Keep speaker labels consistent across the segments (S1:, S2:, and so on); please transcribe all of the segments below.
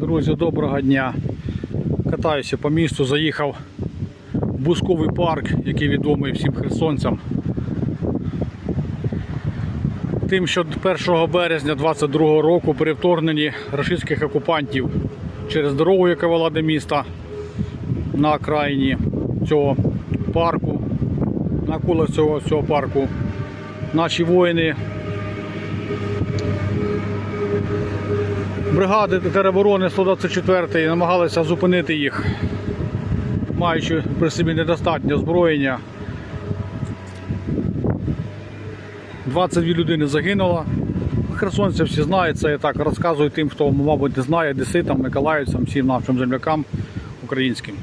S1: Друзі, доброго дня. Катаюся по місту, заїхав в Бусковий парк, який відомий всім херсонцям. Тим, що 1 березня 22 року при вторгненні рашистських окупантів через дорогу, яка вела до міста на окраїні цього парку, навколо цього, цього парку, наші воїни бригади тероборони 124 намагалися зупинити їх, маючи при собі недостатнє озброєння. 22 людини загинуло. Херсонці всі знають це, я так розказую тим, хто, мабуть, не знає, деситам, миколаївцям, всім нашим землякам українським.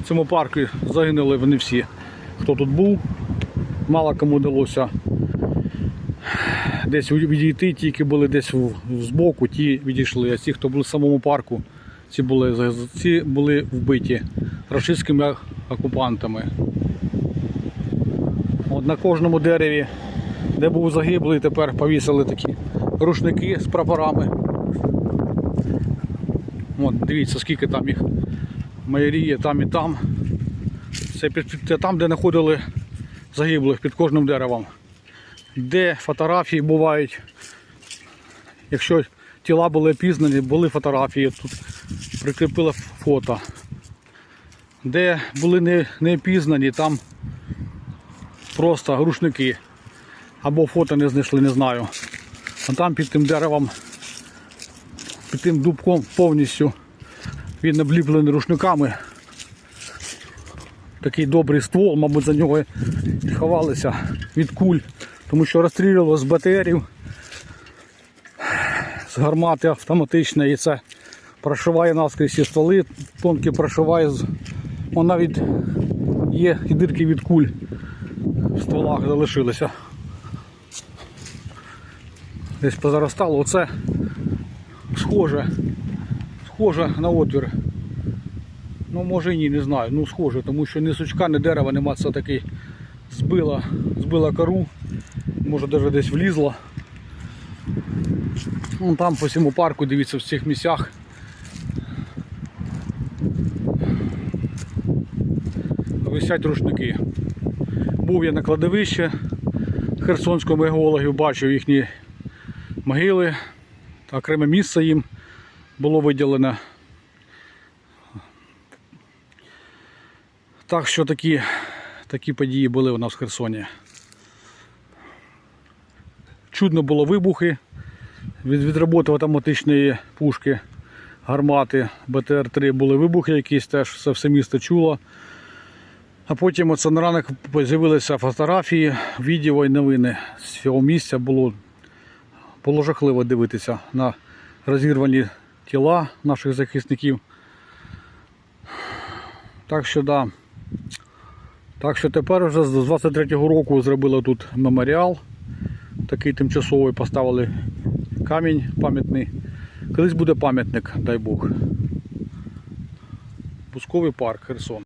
S1: В цьому парку загинули вони всі, хто тут був. Мало кому вдалося десь відійти, ті, які були десь збоку, ті відійшли. А ті, хто були в самому парку, ці були, ці були вбиті рашистськими окупантами. От на кожному дереві, де був загиблий, тепер повісили такі рушники з прапорами. От, дивіться, скільки там їх майоріє, там і там. Це це там, де знаходили загиблих під кожним деревом де фотографії бувають. Якщо тіла були опізнані, були фотографії, тут прикріпили фото. Де були не, не опізнані, там просто рушники. Або фото не знайшли, не знаю. А там під тим деревом, під тим дубком повністю він обліплений рушниками. Такий добрий ствол, мабуть, за нього і ховалися від куль тому що розстрілювали з БТРів, з гармати автоматичної, і це прошиває наскрізь ці стволи, тонкі прошиває. Вон навіть є і дирки від куль в стволах залишилися. Десь позаростало, оце схоже, схоже на отвір. Ну може і ні, не знаю. Ну схоже, тому що ні сучка, ні дерева нема, це такий збила, збила кору може навіть десь влізла. Вон там по всьому парку, дивіться, в цих місцях. Висять рушники. Був я на кладовищі херсонського геологів, бачив їхні могили, окреме місце їм було виділене. Так що такі, такі події були у нас в Херсоні. Чудно було вибухи від, роботи автоматичної пушки, гармати БТР-3 були вибухи якісь теж, це все місто чуло. А потім оце на ранок з'явилися фотографії, відео і новини з цього місця. Було, було жахливо дивитися на розірвані тіла наших захисників. Так що да. Так що тепер вже з 23-го року зробили тут меморіал такий тимчасовий поставили камінь пам'ятний. Колись буде пам'ятник, дай Бог. Бусковий парк Херсон.